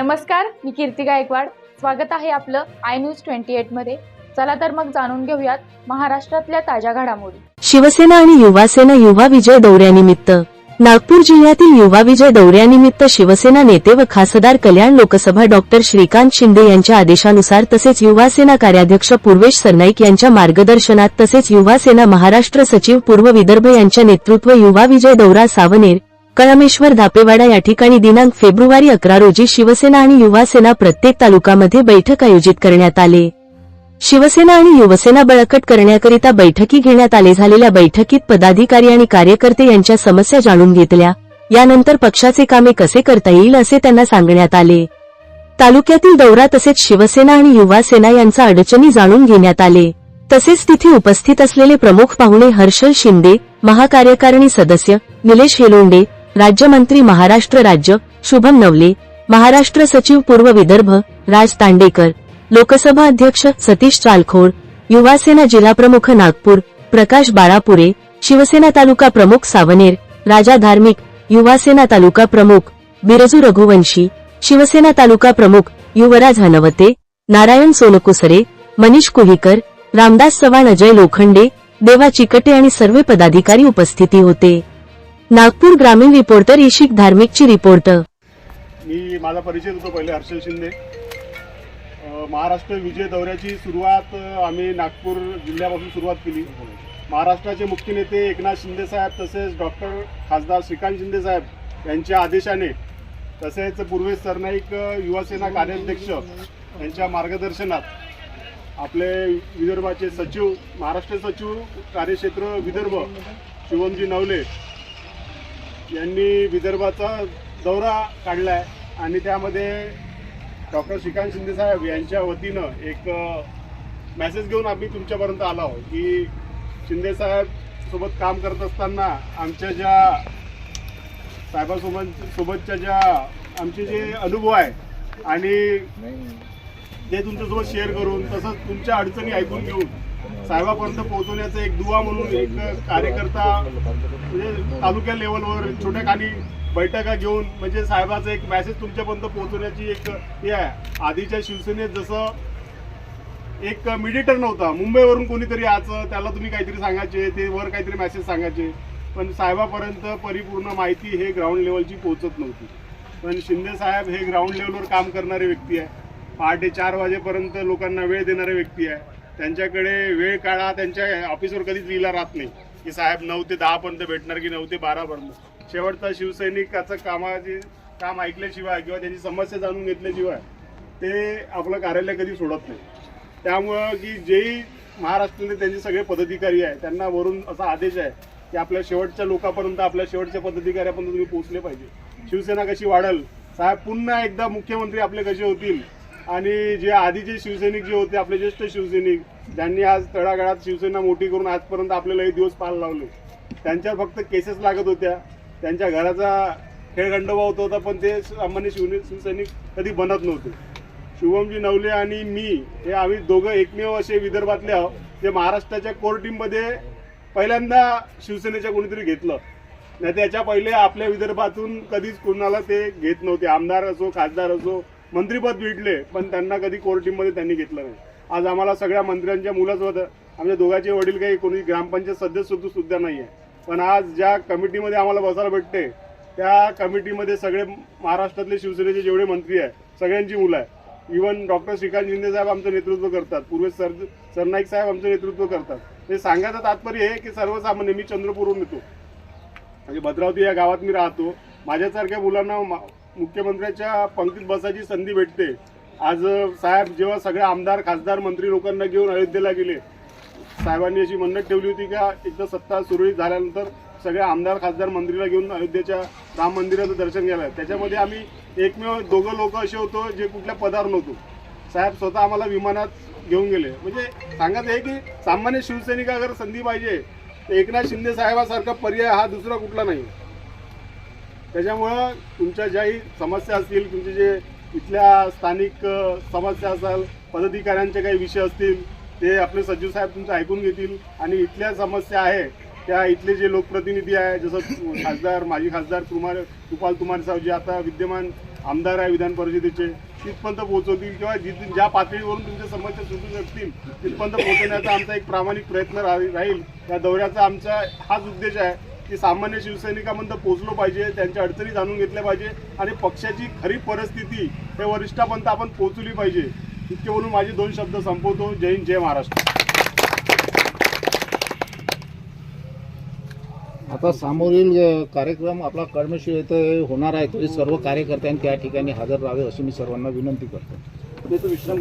नमस्कार मी कीर्ती गायकवाड. स्वागत आहे आपलं आय न्यूज ट्वेंटी एटमध्ये. चला तर मग जाणून घेऊयात महाराष्ट्रातल्या ताज्या घडामोडी. शिवसेना आणि युवासेना युवा विजय दौऱ्यानिमित्त. नागपूर जिल्ह्यातील युवा विजय दौऱ्यानिमित्त शिवसेना नेते व खासदार कल्याण लोकसभा डॉक्टर श्रीकांत शिंदे यांच्या आदेशानुसार तसेच युवासेना कार्याध्यक्ष पूर्वेश सरनाईक यांच्या मार्गदर्शनात तसेच युवासेना महाराष्ट्र सचिव पूर्व विदर्भ यांच्या नेतृत्व युवा विजय दौरा सावनेर कळमेश्वर धापेवाडा या ठिकाणी दिनांक फेब्रुवारी अकरा रोजी शिवसेना आणि युवासेना प्रत्येक तालुकामध्ये बैठक आयोजित करण्यात आले. शिवसेना आणि युवसेना बळकट करण्याकरिता बैठकी घेण्यात आले झालेल्या बैठकीत पदाधिकारी आणि कार्यकर्ते यांच्या समस्या जाणून घेतल्या. यानंतर पक्षाचे कामे कसे करता येईल असे त्यांना सांगण्यात आले. तालुक्यातील दौरा तसेच शिवसेना आणि युवासेना यांचा अडचणी जाणून घेण्यात आले. तसेच तिथे उपस्थित असलेले प्रमुख पाहुणे हर्षल शिंदे महाकार्यकारिणी सदस्य निलेश हेलोंडे राज्यमंत्री महाराष्ट्र राज्य शुभम नवले महाराष्ट्र सचिव पूर्व विदर्भ राज तांडेकर लोकसभा अध्यक्ष सतीश चालखोड युवासेना जिल्हाप्रमुख नागपूर प्रकाश बाळापुरे शिवसेना तालुका प्रमुख सावनेर राजा धार्मिक युवासेना तालुका प्रमुख बिरजू रघुवंशी शिवसेना तालुका प्रमुख युवराज हनवते नारायण सोनकुसरे मनीष कुहीकर रामदास चव्हाण अजय लोखंडे देवा चिकटे आणि सर्व पदाधिकारी उपस्थिती होते. नागपूर ग्रामीण रिपोर्टर इशिक धार्मिकची रिपोर्टर मी माझा परिचय होतो पहिले हर्षल शिंदे. महाराष्ट्र विजय दौऱ्याची सुरुवात आम्ही नागपूर जिल्ह्यापासून सुरुवात केली. महाराष्ट्राचे मुख्य नेते एकनाथ शिंदे साहेब तसेच डॉक्टर खासदार श्रीकांत शिंदे साहेब यांच्या आदेशाने तसेच पूर्वेश सरनाईक युवासेना कार्याध्यक्ष यांच्या मार्गदर्शनात आपले विदर्भाचे सचिव महाराष्ट्र सचिव कार्यक्षेत्र विदर्भ शिवमजी नवले यांनी विदर्भाचा दौरा काढला आहे आणि त्यामध्ये डॉक्टर श्रीकांत शिंदे साहेब यांच्या वतीनं एक मेसेज घेऊन आम्ही तुमच्यापर्यंत आलो आहोत की शिंदे साहेब सोबत काम करत असताना आमच्या ज्या साहेबासोबत सोबतच्या ज्या आमचे जे अनुभव आहे आणि ते तुमच्यासोबत शेअर करून तसंच तुमच्या अडचणी ऐकून घेऊन साहेबापर्यंत पोहोचवण्याचं एक दुवा म्हणून एक कार्यकर्ता म्हणजे तालुक्या लेवलवर छोट्या खाली बैठका घेऊन म्हणजे साहेबाचा एक मेसेज तुमच्यापर्यंत पोहोचवण्याची एक हे आहे. आधीच्या शिवसेनेत जसं एक मिडिटर नव्हता मुंबईवरून कोणीतरी यायचं त्याला तुम्ही काहीतरी सांगायचे ते वर काहीतरी मेसेज सांगायचे. पण साहेबापर्यंत परिपूर्ण माहिती हे ग्राउंड लेवलची पोहोचत नव्हती. पण शिंदे साहेब हे ग्राउंड लेवलवर काम करणारे व्यक्ती आहे. पहाटे चार वाजेपर्यंत लोकांना वेळ देणारे व्यक्ती आहे. त्यांच्याकडे वेळ काळा त्यांच्या ऑफिसवर कधीच लिहिला राहत नाही. की साहेब नऊ ते दहापर्यंत भेटणार की नऊ ते बारापर्यंत शेवटचा शिवसैनिकाचं कामाचे काम ऐकल्याशिवाय किंवा त्यांची समस्या जाणून घेतल्याशिवाय ते आपलं कार्यालय कधी सोडत नाही. त्यामुळं की जेही महाराष्ट्रातले त्यांचे सगळे पदाधिकारी आहे त्यांना वरून असा आदेश आहे की आपल्या शेवटच्या लोकांपर्यंत आपल्या शेवटच्या पदाधिकाऱ्यापर्यंत तुम्ही पोहोचले पाहिजे. शिवसेना कशी वाढल? साहेब पुन्हा एकदा मुख्यमंत्री आपले कसे होतील? आणि जे आधीचे शिवसैनिक जे होते आपले ज्येष्ठ शिवसैनिक ज्यांनी आज तळागाळात शिवसेना मोठी करून आजपर्यंत आपल्याला हे दिवस पाहायला लावले. त्यांच्यावर फक्त केसेस लागत होत्या. त्यांच्या घराचा खेळगंडोबा होत होता पण ते सामान्य शिव शिवसैनिक कधी बनत नव्हते. शुभमजी नवले आणि मी हे आम्ही दोघं एकमेव असे विदर्भातले आहोत. जे महाराष्ट्राच्या कोर टीममध्ये पहिल्यांदा शिवसेनेच्या कोणीतरी घेतलं. नाही त्याच्या पहिले आपल्या विदर्भातून कधीच कोणाला ते घेत नव्हते. आमदार असो खासदार असो मंत्रीपद भेटले पण त्यांना कधी कोर टीममध्ये त्यांनी घेतलं नाही. आज आम्हाला सगळ्या मंत्र्यांच्या मुलासोबत आमच्या दोघांचे वडील काही कोणी ग्रामपंचायत सदस्य सुद्धा नाही आहे पण आज ज्या कमिटीमध्ये आम्हाला बसायला भेटते त्या कमिटीमध्ये सगळे महाराष्ट्रातले शिवसेनेचे जेवढे मंत्री आहे सगळ्यांची मुलं आहे इवन डॉक्टर श्रीकांत शिंदे साहेब आमचं नेतृत्व करतात. पूर्वेश सर सरनाईक साहेब आमचं नेतृत्व करतात. हे सांगायचं तात्पर्य हे की सर्वसामान्य मी चंद्रपूरहून येतो. म्हणजे भद्रावती या गावात मी राहतो. माझ्यासारख्या मुलांना मुख्यमंत्र्याच्या पंक्तीत बसायची संधी भेटते. आज साहेब जेव्हा सगळे आमदार खासदार मंत्री लोकांना घेऊन अयोध्येला गेले साहेबांनी अशी म्हणत ठेवली होती का एकदा सत्ता सुरळीत झाल्यानंतर सगळे आमदार खासदार मंत्रीला घेऊन अयोध्येच्या राम मंदिराचं दर्शन घ्यायला त्याच्यामध्ये आम्ही एकमेव दोघं लोक असे होतो जे कुठल्या पदावर नव्हतो. साहेब स्वतः आम्हाला विमानात घेऊन गेले. म्हणजे सांगत आहे की सामान्य शिवसैनिका अगर संधी पाहिजे तर एकनाथ शिंदे साहेबासारखा पर्याय हा दुसरा कुठला नाही. त्याच्यामुळं तुमच्या ज्याही समस्या असतील तुमचे जे इथल्या स्थानिक समस्या असाल पदाधिकाऱ्यांचे काही विषय असतील ते आपले सचिव साहेब तुमचं ऐकून घेतील. आणि इथल्या समस्या आहे त्या इथले जे लोकप्रतिनिधी आहे जसं खासदार माजी खासदार कुमार कृपाल कुमार साहेब जे आता विद्यमान आमदार आहे विधान परिषदेचे तिथपर्यंत पोहोचवतील किंवा जिथून ज्या पातळीवरून तुमच्या समस्या सुटू शकतील तिथपर्यंत पोहोचवण्याचा आमचा एक प्रामाणिक प्रयत्न राहील. या दौऱ्याचा आमचा हाच उद्देश आहे. की सामान्य शिवसैनिकापर्यंत पोहोचलो पाहिजे त्यांच्या अडचणी जाणून घेतल्या पाहिजे आणि पक्षाची खरी परिस्थिती हे वरिष्ठापर्यंत आपण पोहोचली पाहिजे. इतके बोलून माझे दोन शब्द संपवतो. जय हिंद जय महाराष्ट्र. आता समोरील कार्यक्रम आपला कर्मशील येथे होणार आहे. तरी सर्व कार्यकर्त्यांनी त्या ठिकाणी हजर राहावे अशी मी सर्वांना विनंती करतो. विश्राम